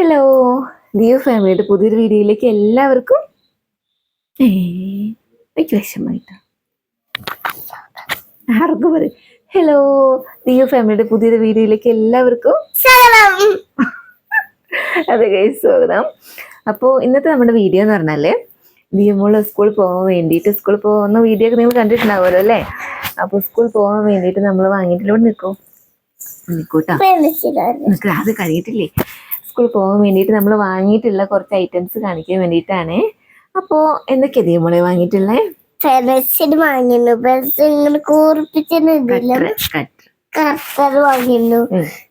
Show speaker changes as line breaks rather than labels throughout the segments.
Hello Deo ഫാമിലിയുടെ പുതിയൊരു വീഡിയോയിലേക്ക് എല്ലാവർക്കും എനിക്ക് വിഷമായിട്ട് ആർക്കും പറയും ഹലോ ദിയോ ഫാമിലിയുടെ പുതിയൊരു വീഡിയോയിലേക്ക് എല്ലാവർക്കും അതെ ഗൈസ് സ്വാഗതം. അപ്പോൾ ഇന്നത്തെ നമ്മുടെ വീഡിയോ എന്ന് പറഞ്ഞാൽ ദിയമോൾ സ്കൂളിൽ പോകാൻ വേണ്ടിയിട്ട് സ്കൂളിൽ പോകുന്ന വീഡിയോ ഒക്കെ നിങ്ങൾ കണ്ടിട്ടുണ്ടാവുമല്ലോ അല്ലേ? അപ്പോൾ സ്കൂളിൽ പോകാൻ വേണ്ടിയിട്ട് നമ്മൾ വാങ്ങിയിട്ടില്ലോണ്ട് നിൽക്കും നിൽക്കൂട്ടാ നിൽക്കാതെ അത് കഴിയത്തില്ലേ സ്കൂളിൽ പോകാൻ വേണ്ടിയിട്ട് നമ്മൾ വാങ്ങിയിട്ടുള്ള കുറച്ച് ഐറ്റംസ് കാണിക്കാൻ വേണ്ടിയിട്ടാണ്. അപ്പോ എന്തൊക്കെയാ ദീപമോളെ വാങ്ങിയിട്ടുള്ളേ?
പെൻസിൽ വാങ്ങിയിരുന്നു. പെൻസിൽ ഇങ്ങനെ കൂർപ്പിച്ചിട്ടില്ല
കട്ടർ
വാങ്ങിയിരുന്നു.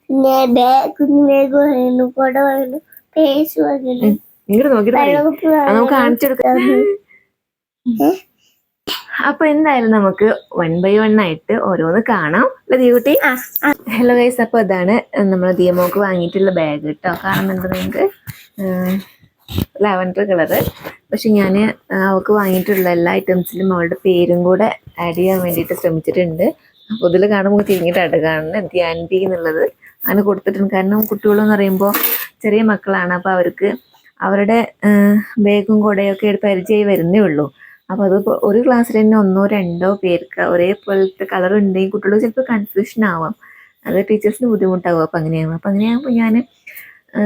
പിന്നെ ബാഗ് കുഞ്ഞു ബാഗ് വാങ്ങിയിരുന്നു കൊട വാങ്ങിയിരുന്നു പേസ് വാങ്ങിയിരുന്നു.
ഇങ്ങോട്ട് നോക്കി പറയ്. നമുക്ക്
കാണിച്ചു
കാണിച്ചെടുക്കാം അപ്പൊ എന്തായാലും നമുക്ക് വൺ ബൈ വൺ ആയിട്ട് ഓരോന്ന് കാണാം.
ആ.
ഹലോ ഗൈസ് അപ്പൊ അതാണ് നമ്മൾ ദിയമോക്ക് വാങ്ങിയിട്ടുള്ള ബാഗ് കേട്ടോ കാണുന്നുണ്ട് നിങ്ങൾക്ക് ലാവൻഡർ കളറ്. പക്ഷെ ഞാൻ അവൾക്ക് വാങ്ങിയിട്ടുള്ള എല്ലാ ഐറ്റംസിലും അവളുടെ പേരും കൂടെ ആഡ് ചെയ്യാൻ വേണ്ടിയിട്ട് ശ്രമിച്ചിട്ടുണ്ട്. അപ്പോൾ ഇതിൽ കാണുമ്പോൾ തിരിഞ്ഞിട്ടാണ് കാണുന്നത് ധ്യാൻപി എന്നുള്ളത്. അങ്ങനെ കൊടുത്തിട്ടുണ്ട്. കാരണം കുട്ടികളെന്ന് പറയുമ്പോൾ ചെറിയ മക്കളാണ്. അപ്പോൾ അവർക്ക് അവരുടെ ബാഗും കുടയൊക്കെ പരിചയമായി വരുന്നേ ഉള്ളൂ. അപ്പോൾ അത് ഒരു ക്ലാസ്സിൽ തന്നെ ഒന്നോ രണ്ടോ പേർക്ക് ഒരേപോലത്തെ കളർ ഉണ്ടെങ്കിൽ കുട്ടികൾ ചിലപ്പോൾ കൺഫ്യൂഷൻ ആവാം. അത് ടീച്ചേഴ്സിന് ബുദ്ധിമുട്ടാവും. അപ്പോൾ അങ്ങനെയാകും അപ്പോൾ അങ്ങനെയാകുമ്പോൾ ഞാൻ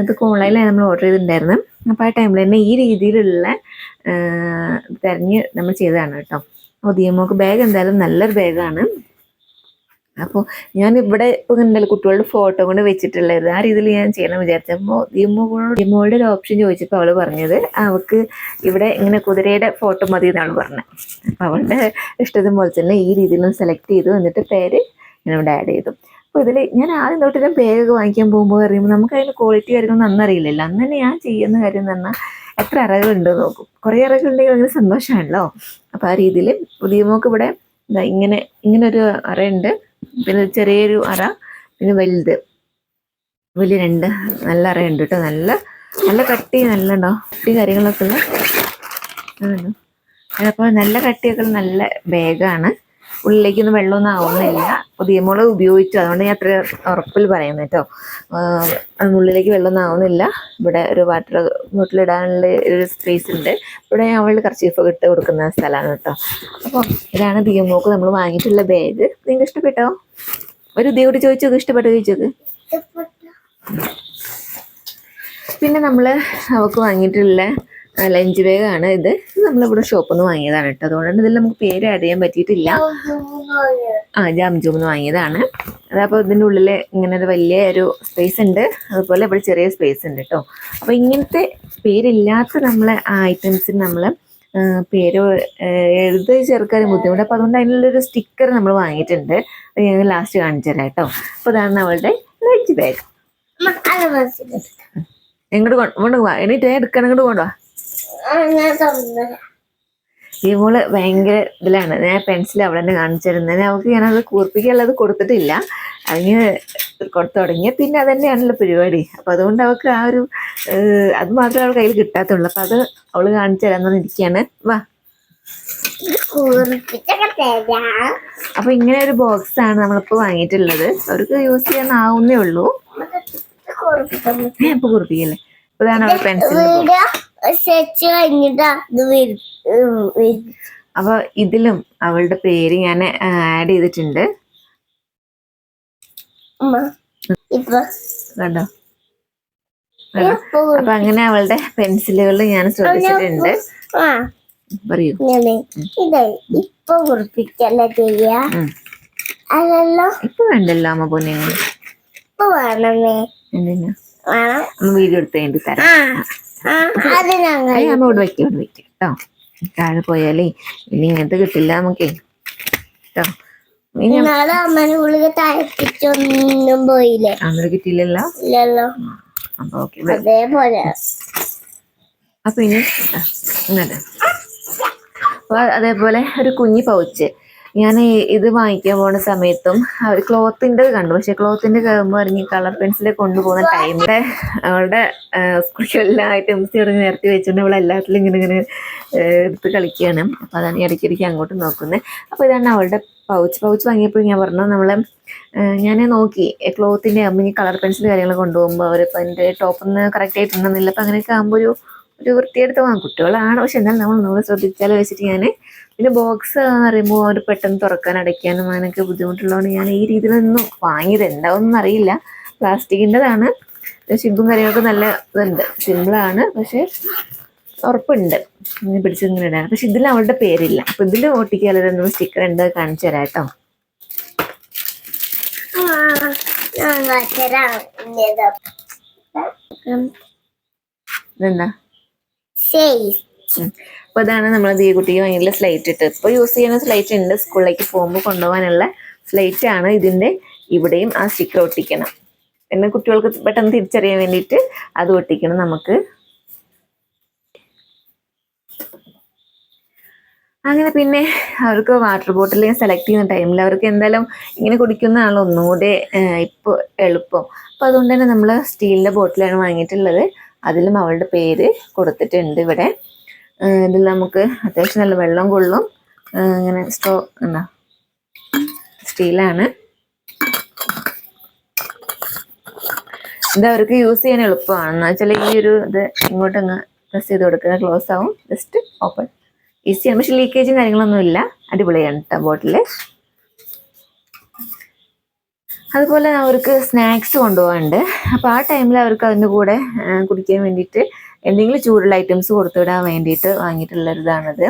ഇത് ഓൺലൈനിലാണ് നമ്മൾ ഓർഡർ ചെയ്തിട്ടുണ്ടായിരുന്നത് അപ്പോൾ ആ ടൈമിൽ തന്നെ ഈ രീതിയിലുള്ള തിരഞ്ഞ് നമ്മൾ ചെയ്തതാണ് കേട്ടോ. അപ്പോൾ ദിയമോക്ക് ബാഗ് എന്തായാലും നല്ലൊരു ബാഗാണ് അപ്പോൾ ഞാൻ ഇവിടെ ഇപ്പോൾ എന്തായാലും കുട്ടികളുടെ ഫോട്ടോ കൊണ്ട് വെച്ചിട്ടുള്ളത്. ആ രീതിയിൽ ഞാൻ ചെയ്യണം വിചാരിച്ചപ്പോൾ ദിയമോളോട് ദിയമോളുടെ ഒരു ഓപ്ഷൻ ചോദിച്ചപ്പോൾ അവൾ പറഞ്ഞത് അവൾക്ക് ഇവിടെ ഇങ്ങനെ കുതിരയുടെ ഫോട്ടോ മതി എന്നാണ് പറഞ്ഞത്. അപ്പോൾ അവളുടെ ഇഷ്ടത്തിന് പോലെ തന്നെ ഈ രീതിയിലും സെലക്ട് ചെയ്തു. എന്നിട്ട് പേര് ഞാൻ ഇവിടെ ആഡ് ചെയ്തു. അപ്പോൾ ഇതിൽ ഞാൻ ആദ്യം തൊട്ട് ബാഗൊക്കെ വാങ്ങിക്കാൻ പോകുമ്പോൾ അറിയുമ്പോൾ നമുക്ക് അതിന്റെ ക്വാളിറ്റി കാര്യങ്ങളൊന്നും അന്നറിയില്ലല്ലോ അന്ന് തന്നെ ഞാൻ ചെയ്യുന്ന കാര്യം എന്ന് പറഞ്ഞാൽ എത്ര അറകളുണ്ട് നോക്കും. കുറേ അറകളുണ്ടെങ്കിൽ ഭയങ്കര സന്തോഷമാണല്ലോ അപ്പോൾ ആ രീതിയിൽ പുതിയ മോക്ക് ഇവിടെ ഇങ്ങനെ ഇങ്ങനെ ഒരു അറയുണ്ട്. പിന്നെ ചെറിയൊരു അറ പിന്നെ വലുത്. വലിയ രണ്ട് നല്ല അറയുണ്ട് കേട്ടോ. നല്ല നല്ല കട്ടി നല്ല ഉണ്ടോ? കട്ടി കാര്യങ്ങളൊക്കെ ഉള്ള അപ്പോൾ നല്ല കട്ടിയൊക്കെ നല്ല ബാഗാണ് ഉള്ളിലേക്കൊന്നും വെള്ളമൊന്നും ആവുന്നില്ല. പുതിയ മുളക് ഉപയോഗിച്ചു. അതുകൊണ്ട് ഞാൻ അത്ര ഉറപ്പിൽ പറയുന്നത് കേട്ടോ. ഉള്ളിലേക്ക് വെള്ളമൊന്നും ആവുന്നില്ല. ഇവിടെ ഒരു വാട്ടർ ബോട്ടിൽ ഇടാനുള്ള ഒരു സ്പേസ് ഉണ്ട്. ഇവിടെ ഞാൻ അവൾ കർച്ചീഫൊക്കെ ഇട്ട് കൊടുക്കുന്ന സ്ഥലമാണ് കേട്ടോ. അപ്പോൾ ഇതാണ് ദിയമോക്ക് നമ്മൾ വാങ്ങിയിട്ടുള്ള ബാഗ് നിങ്ങൾക്ക് ഇഷ്ടപ്പെട്ടോ? ഒരു ദിവസം ചോദിച്ചോക്ക് ഇഷ്ടപ്പെട്ടോ ചോദിച്ചോക്ക്? പിന്നെ നമ്മൾ അവൾക്ക് വാങ്ങിയിട്ടുള്ള ലഞ്ച് ബാഗാണ് ഇത്. നമ്മളിവിടെ ഷോപ്പിൽ നിന്ന് വാങ്ങിയതാണ് കേട്ടോ. അതുകൊണ്ട് ഇതിൽ നമുക്ക് പേര് ആഡ് ചെയ്യാൻ പറ്റിയിട്ടില്ല. ആ ജാം ജൂമെന്ന് വാങ്ങിയതാണ്. അതപ്പോൾ ഇതിന്റെ ഉള്ളിൽ ഇങ്ങനെ ഒരു വലിയ ഒരു സ്പേസ് ഉണ്ട്. അതുപോലെ ഇവിടെ ചെറിയ സ്പേസ് ഉണ്ട് കേട്ടോ. അപ്പോൾ ഇങ്ങനത്തെ പേരില്ലാത്ത നമ്മളെ ആ ഐറ്റംസിന് നമ്മൾ പേര് എഴുത ചേർക്കാൻ ബുദ്ധിമുട്ട്. അപ്പോൾ അതുകൊണ്ട് അതിനുള്ളൊരു സ്റ്റിക്കർ നമ്മൾ വാങ്ങിയിട്ടുണ്ട്. അത് ഞങ്ങൾ ലാസ്റ്റ് കാണിച്ചു തരാം കേട്ടോ. അപ്പോൾ ഇതാണ് അവളുടെ ലഞ്ച് ബാഗ് എങ്ങോട്ട് കൊണ്ട് എണീറ്റ് എടുക്കണം. ഇങ്ങോട്ട്
തുറന്നു
ഇവൾ ഭയങ്കര ഇതിലാണ്. ഞാൻ പെൻസിൽ അവിടെ തന്നെ കാണിച്ചിരുന്നത് അവൾക്ക് ഞാനത് കൂർപ്പിക്കാനുള്ളത് കൊടുത്തിട്ടില്ല. അതിന് കൊടുത്തു തുടങ്ങിയ പിന്നെ അത് തന്നെയാണല്ലോ പരിപാടി. അപ്പൊ അതുകൊണ്ട് അവൾക്ക് ആ ഒരു അത് മാത്രമേ അവൾ കയ്യിൽ കിട്ടാത്തുള്ളൂ. അപ്പൊ അത് അവൾ കാണിച്ചു തരാൻ ഇരിക്കുകയാണ്. വാ. അപ്പൊ ഇങ്ങനെ ഒരു ബോക്സ് ആണ് നമ്മളിപ്പോ വാങ്ങിയിട്ടുള്ളത്. അവർക്ക് യൂസ് ചെയ്യാൻ ആവുന്നേ ഉള്ളൂ ഇപ്പൊ കുറിപ്പിക്കല്ലേ ഇപ്പൊ പെൻസിൽ
സെച്ച് കഴിഞ്ഞിട്ടാ ഇത് വരും ഉം,
അപ്പൊ ഇതിലും അവളുടെ പേര് ഞാൻ ആഡ് ചെയ്തിട്ടുണ്ട്. കണ്ടോ? അപ്പൊ അങ്ങനെ അവളുടെ പെൻസിലുകൾ ഞാൻ ശ്രദ്ധിച്ചിട്ടുണ്ട് പറയൂ.
ഇപ്പൊ കുറിപ്പിക്കല്ല ചെയ്യാ?
ഉം.
അല്ലല്ലോ.
ഇപ്പൊ വേണ്ടല്ലോ അമ്മ പൊന്നെ.
ഇപ്പൊ വേണമേ
എന്തിനാ? വീഡിയോ എടുത്ത് വേണ്ടി തരാം. അമ്മ ഇവിടെ വെക്കാം ഇവിടെ വെക്കാം കേട്ടോ താഴെ പോയാലേ ഇനി ഇങ്ങനത്തെ കിട്ടില്ല നമുക്ക്. കേട്ടോ കിട്ടിയില്ലല്ലോ? അപ്പൊ ഇനി അതേപോലെ ഒരു കുഞ്ഞി പൗച്ച്. ഞാൻ ഇത് വാങ്ങിക്കാൻ പോണ സമയത്തും അവർ ക്ലോത്തിന്റെ കണ്ടു. പക്ഷെ ക്ലോത്തിന്റെ കയറുമ്പോൾ ഇറങ്ങി കളർ പെൻസിൽ കൊണ്ടുപോകുന്ന ടൈമിൽ അവളുടെ സ്കൂളിൽ എല്ലാ ഐറ്റംസ് ഇവിടെ നിരത്തി വെച്ചുകൊണ്ട് അവൾ എല്ലാത്തിലും ഇങ്ങനെ ഇങ്ങനെ എടുത്ത് കളിക്കുകയാണ് അപ്പോൾ അതാണ് ഇടയ്ക്കിടയ്ക്ക് അങ്ങോട്ട് നോക്കുന്നത് അപ്പോൾ ഇതാണ് അവളുടെ പൗച്ച് പൗച്ച് വാങ്ങിയപ്പോൾ ഞാൻ പറഞ്ഞു നമ്മൾ ഞാൻ നോക്കി ക്ലോത്തിന്റെ ആകുമ്പോൾ ഈ കളർ പെൻസിൽ കാര്യങ്ങൾ കൊണ്ടുപോകുമ്പോൾ അവരിപ്പോൾ അതിന്റെ ടോപ്പിൽ നിന്ന് കറക്റ്റ് ആയിട്ടുണ്ടെന്നില്ല അപ്പോൾ അങ്ങനെയൊക്കെ ആകുമ്പോൾ ഒരു ഒരു വൃത്തിയെടുത്ത് വാങ്ങും. കുട്ടികളാണ്. പക്ഷെ എന്നാൽ നമ്മൾ നമ്മൾ ശ്രദ്ധിച്ചാൽ വെച്ചിട്ട് ഞാൻ പിന്നെ ബോക്സ് എന്ന് പറയുമ്പോൾ അവർ പെട്ടെന്ന് തുറക്കാൻ അടയ്ക്കാനും അങ്ങനെയൊക്കെ ബുദ്ധിമുട്ടുള്ളതുകൊണ്ട് ഞാൻ ഈ രീതിയിലൊന്നും വാങ്ങിയത് എന്താവൊന്നും അറിയില്ല. പ്ലാസ്റ്റിക്കിന്റെതാണ്. ഷിബും കാര്യങ്ങളൊക്കെ നല്ല ഇതുണ്ട്. സിമ്പിളാണ് പക്ഷേ ഉറപ്പുണ്ട്. ഇങ്ങനെ പിടിച്ചിങ്ങനെ ഇടാൻ. പക്ഷെ ഇതിൽ അവളുടെ പേരില്ല. അപ്പം ഇതിൽ ഒട്ടിക്കാതെ എന്തോ സ്റ്റിക്കർ ഉണ്ട് കാണിച്ചു തരാം കേട്ടോ. ഇതെന്താ?
Safe.
ഉം. അപ്പൊ അതാണ് നമ്മൾ ദീകുട്ടിക്ക് കുട്ടിക്ക് ഭയങ്കര സ്ലൈറ്റ് ഇട്ട് ഇപ്പൊ യൂസ് ചെയ്യുന്ന സ്ലൈറ്റ് ഉണ്ട്. സ്കൂളിലേക്ക് പോകുമ്പോൾ കൊണ്ടുപോകാനുള്ള സ്ലൈറ്റ് ആണ് ഇതിന്റെ ഇവിടെയും ആ സ്റ്റിക്കർ ഒട്ടിക്കണം. പിന്നെ കുട്ടികൾക്ക് പെട്ടെന്ന് തിരിച്ചറിയാൻ വേണ്ടിയിട്ട് അത് ഒട്ടിക്കണം നമുക്ക്. അങ്ങനെ പിന്നെ അവർക്ക് വാട്ടർ ബോട്ടിൽ സെലക്ട് ചെയ്യുന്ന ടൈമിൽ അവർക്ക് എന്തായാലും ഇങ്ങനെ കുടിക്കുന്നതാണല്ലോ ഒന്നുകൂടെ ഇപ്പോൾ എളുപ്പം. അപ്പോൾ അതുകൊണ്ട് തന്നെ നമ്മൾ സ്റ്റീലിന്റെ ബോട്ടിലാണ് വാങ്ങിയിട്ടുള്ളത്. അതിലും അവളുടെ പേര് കൊടുത്തിട്ടുണ്ട് ഇവിടെ. ഇതിൽ നമുക്ക് അത്യാവശ്യം നല്ല വെള്ളം കൊള്ളും. ഇങ്ങനെ സ്റ്റോ എന്താ? സ്റ്റീലാണ്. ഇത് അവർക്ക് യൂസ് ചെയ്യാൻ എളുപ്പമാണ്. എന്ന് വെച്ചാൽ ഈ ഒരു ഇത് ഇങ്ങോട്ട് അങ്ങ് പ്രസ് ചെയ്ത് കൊടുക്കുക ക്ലോസ് ആവും. ജസ്റ്റ് ഓപ്പൺ ഈസിയാണ് പക്ഷെ ലീക്കേജും കാര്യങ്ങളൊന്നും ഇല്ല. അടിപൊളിയാണ് കേട്ടോ ബോട്ടിൽ അതുപോലെ അവർക്ക് സ്നാക്സ് കൊണ്ടുപോകാനുണ്ട്. അപ്പോൾ ആ ടൈമിൽ അവർക്ക് അതിന്റെ കൂടെ കുടിക്കാൻ വേണ്ടിയിട്ട് എന്തെങ്കിലും ചൂടുള്ള ഐറ്റംസ് കൊടുത്തുവിടാൻ വേണ്ടിയിട്ട് വാങ്ങിയിട്ടുള്ള ഒരിതാണത്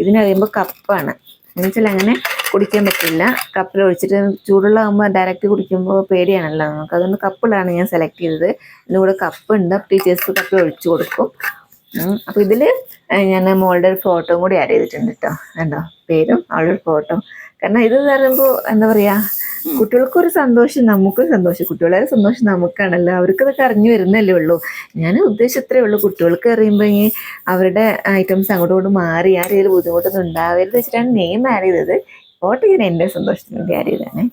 ഇതിന് പറയുമ്പോൾ കപ്പാണ്. എന്ന് വെച്ചാൽ അങ്ങനെ കുടിക്കാൻ പറ്റില്ല. കപ്പിൽ ഒഴിച്ചിട്ട് ചൂടുള്ളതാകുമ്പോൾ ഡയറക്റ്റ് കുടിക്കുമ്പോൾ പേടിയാണല്ലോ. നമുക്ക് അതുകൊണ്ട് കപ്പിലാണ് ഞാൻ സെലക്ട് ചെയ്തത്. ഇതിന്റെ കൂടെ കപ്പ് ഉണ്ട് ടീച്ചേഴ്സ് കപ്പിൽ ഒഴിച്ചു കൊടുക്കും. അപ്പോൾ ഇതിൽ ഞാൻ മോളുടെ ഒരു ഫോട്ടോയും കൂടി ആഡ് ചെയ്തിട്ടുണ്ട് കേട്ടോ കണ്ടോ? പേരും അവളുടെ ഒരു ഫോട്ടോ കാരണം ഇത് പറയുമ്പോൾ എന്താ പറയാ കുട്ടികൾക്കൊരു സന്തോഷം നമുക്കും സന്തോഷം. കുട്ടികളെ സന്തോഷം നമുക്കാണല്ലോ. അവർക്ക് ഇതൊക്കെ അറിഞ്ഞു വരുന്നല്ലേ ഉള്ളൂ. ഞാൻ ഉദ്ദേശം ഇത്രേ ഉള്ളൂ. കുട്ടികൾക്ക് അറിയുമ്പോൾ ഈ അവരുടെ ഐറ്റംസ് അങ്ങോട്ടും ഇങ്ങോട്ടും മാറി ആ രീതിയിൽ ബുദ്ധിമുട്ടൊന്നും ഉണ്ടാവരുത് വെച്ചിട്ടാണ് നെയിം ആഡ് ചെയ്തത്. ഓട്ട് ഞാൻ എന്റെ സന്തോഷത്തിന് വേണ്ടി ആഡ്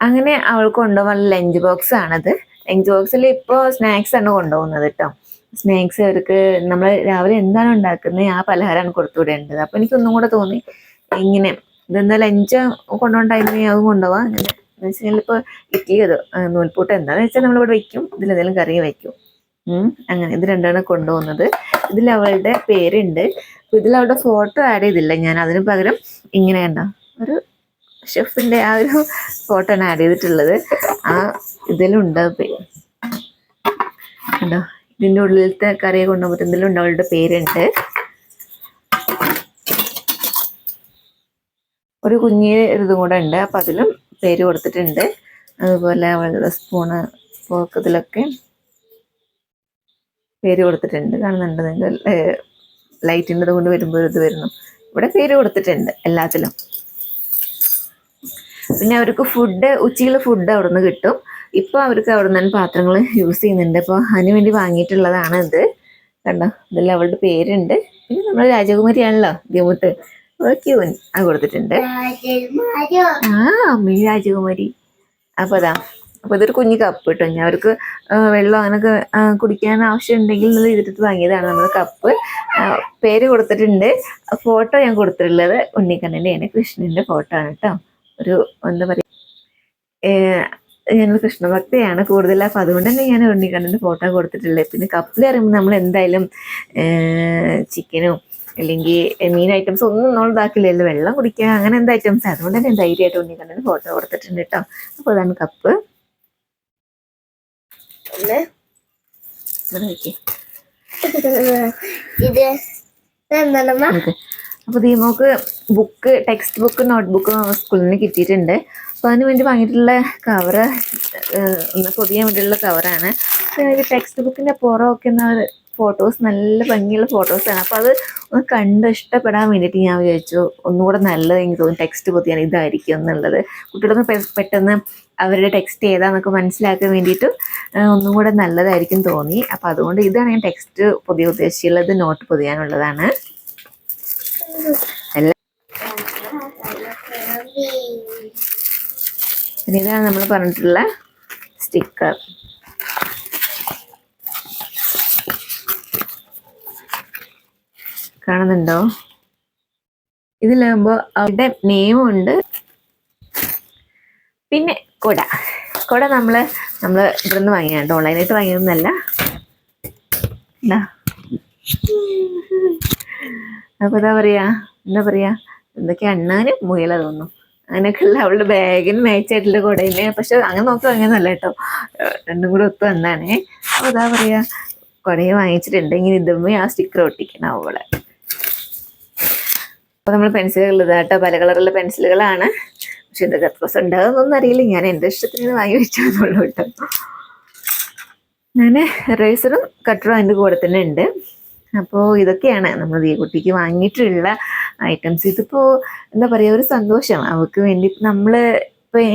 അങ്ങനെ അവൾ കൊണ്ടുപോകാനുള്ള ലഞ്ച് ബോക്സ് ആണത്. ലഞ്ച് ബോക്സിൽ ഇപ്പോൾ സ്നാക്സ് ആണ് കൊണ്ടുപോകുന്നത് കേട്ടോ സ്നാക്സ് അവർക്ക് നമ്മൾ രാവിലെ എന്താണ് ഉണ്ടാക്കുന്നത്? ആ പലഹാരമാണ് കൊടുത്തു വിടേണ്ടത് അപ്പോൾ എനിക്കൊന്നും കൂടെ തോന്നി ഇങ്ങനെ. ഇതെന്താ ലഞ്ച് കൊണ്ടുണ്ടായിരുന്നു ടൈമിൽ അത് അങ്ങനെ എന്ന് വെച്ചാൽ ഇപ്പോൾ ഇഡ്ഡലി അത് നൂൽപ്പൂട്ട് എന്താണെന്ന് വെച്ചാൽ നമ്മളിവിടെ വെക്കും. ഇതിലെന്തെങ്കിലും കറി വെക്കും. അങ്ങനെ ഇത് രണ്ടാണ് കൊണ്ടുപോകുന്നത്. ഇതിൽ അവളുടെ പേരുണ്ട്. അപ്പൊ ഇതിൽ അവളുടെ ഫോട്ടോ ആഡ് ചെയ്തില്ല ഞാൻ. അതിന് പകരം ഇങ്ങനെ കണ്ട? ഒരു ഷെഫിന്റെ ആ ഒരു ഫോട്ടോ ആണ് ആഡ് ചെയ്തിട്ടുള്ളത്. ആ ഇതിലുണ്ട് പേര് ഇതിന്റെ ഉള്ളിലത്തെ കറിയെ കൊണ്ടുപോകുമ്പോൾ ഇതിലുണ്ട് അവളുടെ പേരുണ്ട്. ഒരു കുഞ്ഞ് ഇതും കൂടെ ഉണ്ട്. അപ്പം അതിലും പേര് കൊടുത്തിട്ടുണ്ട്. അതുപോലെ അവളുടെ സ്പൂണ് പോക്കത്തിലൊക്കെ പേര് കൊടുത്തിട്ടുണ്ട്. കാണുന്നുണ്ട് നിങ്ങൾ. ലൈറ്റിന്റെ കൊണ്ട് വരുമ്പോൾ ഇത് വരുന്നു. ഇവിടെ പേര് കൊടുത്തിട്ടുണ്ട് എല്ലാത്തിലും. പിന്നെ അവർക്ക് ഫുഡ് ഉച്ചയിൽ ഫുഡ് അവിടെ നിന്ന് കിട്ടും. ഇപ്പോൾ അവർക്ക് അവിടെ നിന്ന് പാത്രങ്ങൾ യൂസ് ചെയ്യുന്നുണ്ട്. അപ്പോൾ അതിന് വേണ്ടി വാങ്ങിയിട്ടുള്ളതാണ് ഇത് കണ്ടോ? ഇതിൽ അവളുടെ പേരുണ്ട്. പിന്നെ നമ്മൾ രാജകുമാരിയാണല്ലോ ദിമുട്ട് ക്യൂൻ അത് കൊടുത്തിട്ടുണ്ട്. ആ അമ്മി രാജകുമാരി. അപ്പൊ അതാ അപ്പൊ ഇതൊരു കുഞ്ഞു കപ്പ് കേട്ടോ. ഞാൻ അവർക്ക് വെള്ളം അങ്ങനൊക്കെ കുടിക്കാൻ ആവശ്യം ഉണ്ടെങ്കിൽ നിങ്ങൾ ഇതിട്ട് വാങ്ങിയതാണ് നമ്മൾ കപ്പ് പേര് കൊടുത്തിട്ടുണ്ട്. ഫോട്ടോ ഞാൻ കൊടുത്തിട്ടുള്ളത് ഉണ്ണിക്കണ്ണന്റെയാണ് കൃഷ്ണന്റെ ഫോട്ടോ ആണ് കേട്ടോ. ഒരു എന്താ പറയുക ഞാൻ കൃഷ്ണഭക്തയാണ് കൂടുതൽ. അപ്പം അതുകൊണ്ട് തന്നെ ഞാൻ ഉണ്ണിക്കണ്ണന്റെ ഫോട്ടോ കൊടുത്തിട്ടുള്ളത്. പിന്നെ കപ്പിൽ പറയുമ്പോൾ നമ്മൾ എന്തായാലും ചിക്കനും അല്ലെങ്കിൽ മീൻ ഐറ്റംസ് ഒന്നും നമ്മൾ ഇതാക്കില്ലല്ലോ. വെള്ളം കുടിക്കുക അങ്ങനെ എന്താ ഐറ്റംസ് അതുകൊണ്ട് തന്നെ ധൈര്യമായിട്ട് ഉണ്ണിക്കണ്ണന് ഫോട്ടോ കൊടുത്തിട്ടുണ്ട് കേട്ടോ. അപ്പോൾ അതാണ് കപ്പ്
ഒന്ന്. ഇത്
അപ്പോൾ ദീമോക്ക് book textbook notebook സ്കൂളിൽ നിന്ന് കിട്ടിയിട്ടുണ്ട്. അപ്പോൾ വേണ്ടി വാങ്ങിയിട്ടുള്ള കവറ് ഒന്ന് പൊതിയാൻ വേണ്ടിയിട്ടുള്ള കവറാണ് ടെക്സ്റ്റ് ബുക്കിന്റെ പുറമൊക്കെ ഫോട്ടോസ് നല്ല ഭംഗിയുള്ള ഫോട്ടോസാണ് അപ്പോൾ അത് ഒന്ന് കണ്ട് ഇഷ്ടപ്പെടാൻ വേണ്ടിയിട്ട് ഞാൻ വിചാരിച്ചു ഒന്നുകൂടെ നല്ലത് എനിക്ക് തോന്നുന്നു ടെക്സ്റ്റ് പൊതിയാൻ ഇതായിരിക്കും എന്നുള്ളത്. കുട്ടികളൊന്ന് പെട്ടെന്ന് അവരുടെ ടെക്സ്റ്റ് ഏതാന്നൊക്കെ മനസ്സിലാക്കാൻ വേണ്ടിയിട്ട് ഒന്നും കൂടെ നല്ലതായിരിക്കും തോന്നി. അപ്പോൾ അതുകൊണ്ട് ഇതാണ് ഞാൻ ടെക്സ്റ്റ് പൊതിയ ഉദ്ദേശിച്ചുള്ളത് നോട്ട് പൊതിയാനുള്ളതാണ്. പിന്നെ ഇതാണ് നമ്മൾ പറഞ്ഞിട്ടുള്ള സ്റ്റിക്കർ. കാണുന്നുണ്ടോ? ഇതിലാകുമ്പോൾ അവരുടെ നെയിമും ഉണ്ട്. പിന്നെ കുട. കുട നമ്മൾ നമ്മൾ ഇവിടുന്ന് വാങ്ങിയാണ് ഓൺലൈനായിട്ട് വാങ്ങിയതൊന്നല്ല. എന്താ അപ്പൊ എന്താ പറയാ? എന്താ പറയാ? എന്തൊക്കെ അണ്ണാനും മുയല തോന്നുന്നു. അങ്ങനെയൊക്കെയുള്ള അവളുടെ ബാഗിന് മേച്ചായിട്ടുള്ള കുട തന്നെ പക്ഷെ അങ്ങനെ നോക്കി വാങ്ങിയതല്ല കേട്ടോ. രണ്ടും കൂടെ ഒത്തു വന്നാണേ. അപ്പൊ എന്താ പറയാ കുടയെ വാങ്ങിച്ചിട്ടുണ്ടെങ്കിൽ ഇതുമ്മേ ആ സ്റ്റിക്കർ ഒട്ടിക്കണം അവളെ. അപ്പൊ നമ്മൾ പെൻസിലുകൾ ഇതാട്ടോ പല കളറുള്ള പെൻസിലുകളാണ് പക്ഷെ ഇതൊക്കെ എത്ര ദിവസം ഉണ്ടാകുന്നൊന്നും അറിയില്ല. ഞാൻ എന്റെ ഇഷ്ടത്തിന് വാങ്ങി വെച്ചതെന്നുള്ളൂ കേട്ടോ. ഞാൻ റേസറും കട്ടറും അതിന്റെ കൂടെ തന്നെ ഉണ്ട്. അപ്പോൾ ഇതൊക്കെയാണ് നമ്മൾ ഈ കുട്ടിക്ക് വാങ്ങിയിട്ടുള്ള ഐറ്റംസ് ഇതിപ്പോൾ എന്താ പറയുക ഒരു സന്തോഷം. അവൾക്ക് വേണ്ടി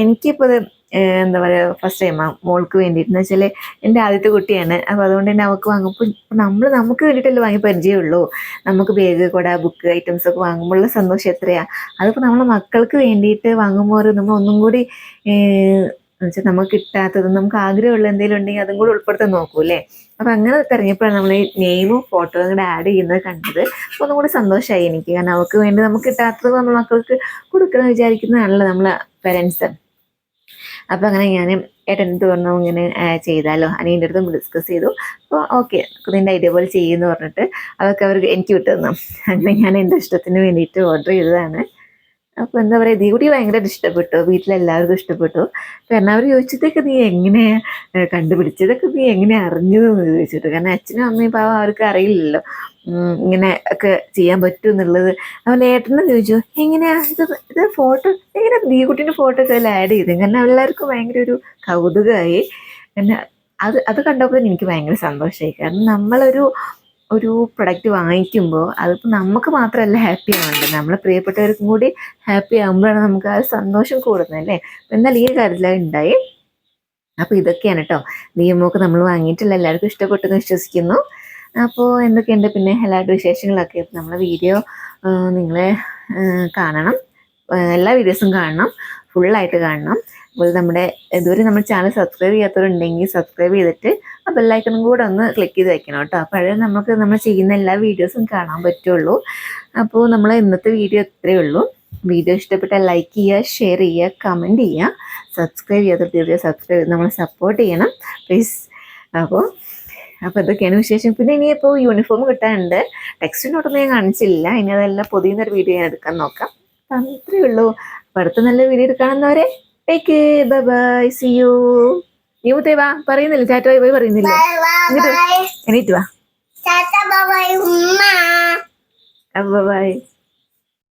എനിക്കിപ്പോൾ ഇത് ഏഹ് എന്താ പറയുക ഫസ്റ്റ് ടൈം മോൾക്ക് വേണ്ടിയിട്ട്. എന്ന് വെച്ചാൽ എന്റെ ആദ്യത്തെ കുട്ടിയാണ്. അപ്പോൾ അതുകൊണ്ട് തന്നെ അവൾക്ക് വാങ്ങുമ്പോൾ നമ്മൾ നമുക്ക് വേണ്ടിയിട്ടല്ലേ വാങ്ങി പരിചയമുള്ളൂ. നമുക്ക് ബാഗ് കുട ബുക്ക് ഐറ്റംസ് ഒക്കെ വാങ്ങുമ്പോഴുള്ള സന്തോഷം എത്രയാ. അതിപ്പോൾ നമ്മളെ മക്കൾക്ക് വേണ്ടിയിട്ട് വാങ്ങുമ്പോൾ നമ്മൾ ഒന്നും കൂടി വെച്ചാൽ നമുക്ക് കിട്ടാത്തത് നമുക്ക് ആഗ്രഹമുള്ള എന്തെങ്കിലും ഉണ്ടെങ്കിൽ അതും കൂടി ഉൾപ്പെടുത്താൻ നോക്കൂ അല്ലേ അപ്പം അങ്ങനെ തിരഞ്ഞപ്പോഴാണ് നമ്മൾ ഈ നെയിമും ഫോട്ടോയും കൂടെ ആഡ് ചെയ്യുന്നത് കണ്ടത്. അപ്പോൾ ഒന്നും കൂടെ സന്തോഷമായി എനിക്ക്. കാരണം അവർക്ക് വേണ്ടി നമുക്ക് കിട്ടാത്തത് നമ്മൾ മക്കൾക്ക് കൊടുക്കണം വിചാരിക്കുന്നതാണല്ലോ നമ്മളെ പേരൻസ് അപ്പം അങ്ങനെ ഞാൻ ഏട്ടനടുത്ത് പറഞ്ഞു ഇങ്ങനെ ചെയ്താലോ? അനിയന്റെ അടുത്തും ഡിസ്കസ് ചെയ്തു. അപ്പോൾ ഓക്കെ നിന്റെ ഐഡിയ പോലെ ചെയ്യുമെന്ന് പറഞ്ഞിട്ട് അതൊക്കെ അവർക്ക് എനിക്ക് വിട്ടു തന്നു അങ്ങനെ ഞാൻ എന്റെ ഇഷ്ടത്തിന് വേണ്ടിയിട്ട് ഓർഡർ ചെയ്തതാണ്. അപ്പോൾ എന്താ പറയുക ദീകുട്ടി ഭയങ്കര ഇഷ്ടപ്പെട്ടു വീട്ടിലെല്ലാവർക്കും ഇഷ്ടപ്പെട്ടു. കാരണം അവർ ചോദിച്ചതൊക്കെ നീ എങ്ങനെ കണ്ടുപിടിച്ചതൊക്കെ നീ എങ്ങനെ അറിഞ്ഞതെന്ന് ചോദിച്ചിട്ട്. കാരണം അച്ഛനും അമ്മയും പാവം അവർക്ക് അറിയില്ലല്ലോ. ഇങ്ങനെ ഒക്കെ ചെയ്യാൻ പറ്റും എന്നുള്ളത്. അവൻ ഏട്ടനും ചോദിച്ചു എങ്ങനെയാ? ഇത് ഇത് ഫോട്ടോ എങ്ങനെ ദീകുട്ടിന്റെ ഫോട്ടോ ഒക്കെ അതിൽ ആഡ് ചെയ്തു? കാരണം എല്ലാവർക്കും ഭയങ്കര ഒരു കൗതുകമായി. പിന്നെ അത് അത് കണ്ടപ്പോൾ എനിക്ക് ഭയങ്കര സന്തോഷമായി. കാരണം നമ്മളൊരു ഒരു പ്രൊഡക്റ്റ് വാങ്ങിക്കുമ്പോൾ അതിപ്പോൾ നമുക്ക് മാത്രമല്ല ഹാപ്പി ആവേണ്ടത് നമ്മളെ പ്രിയപ്പെട്ടവർക്കും കൂടി ഹാപ്പി ആകുമ്പോഴാണ് നമുക്ക് ആ സന്തോഷം കൂടുന്നത് അല്ലേ? എന്നാൽ ഈ കാര്യത്തിൽ ഉണ്ടായി അപ്പോൾ ഇതൊക്കെയാണ് കേട്ടോ നിയമമൊക്കെ നമ്മൾ വാങ്ങിയിട്ടില്ല. എല്ലാവർക്കും ഇഷ്ടപ്പെട്ടെന്ന് വിശ്വസിക്കുന്നു. അപ്പോൾ എന്തൊക്കെയുണ്ട്? പിന്നെ എല്ലാവരുടെ വിശേഷങ്ങളൊക്കെ നമ്മളെ വീഡിയോ നിങ്ങളെ കാണണം. എല്ലാ വീഡിയോസും കാണണം. ഫുള്ളായിട്ട് കാണണം. അതുപോലെ നമ്മുടെ ഇതുവരെ നമ്മുടെ ചാനൽ സബ്സ്ക്രൈബ് ചെയ്യാത്തവരുണ്ടെങ്കിൽ സബ്സ്ക്രൈബ് ചെയ്തിട്ട് ആ ബെല്ലൈക്കണും കൂടെ ഒന്ന് ക്ലിക്ക് ചെയ്ത് വെക്കണം കേട്ടോ. അപ്പോഴേ നമുക്ക് നമ്മൾ ചെയ്യുന്ന എല്ലാ വീഡിയോസും കാണാൻ പറ്റുള്ളൂ. അപ്പോൾ നമ്മൾ ഇന്നത്തെ വീഡിയോ ഇത്രയേ ഉള്ളൂ. വീഡിയോ ഇഷ്ടപ്പെട്ടാൽ ലൈക്ക് ചെയ്യുക ഷെയർ ചെയ്യുക കമന്റ് ചെയ്യുക. സബ്സ്ക്രൈബ് ചെയ്യാത്ത തീർച്ചയായും സബ്സ്ക്രൈബ് നമ്മളെ സപ്പോർട്ട് ചെയ്യണം പ്ലീസ് അപ്പോൾ അപ്പോൾ ഇതൊക്കെയാണ് വിശേഷം. പിന്നെ ഇനിയിപ്പോൾ യൂണിഫോം കിട്ടാനുണ്ട്. ടെക്സ്റ്റിനോടൊന്നും ഞാൻ കാണിച്ചില്ല. ഇനി അതെല്ലാം പൊതിയുന്നൊരു വീഡിയോ ഞാൻ എടുക്കാൻ നോക്കാം. അപ്പം അത്രയേ ഉള്ളൂ. അപ്പോൾ അടുത്ത നല്ല video എടുക്കാണെന്നവരെ take bye bye see you നീ മുത്തേ വാ. പറയുന്നില്ല ചാറ്റ ബൈ ബൈ പറയുന്നില്ല എന്നിട്ട് എണീറ്റ് വാ. Bye bye.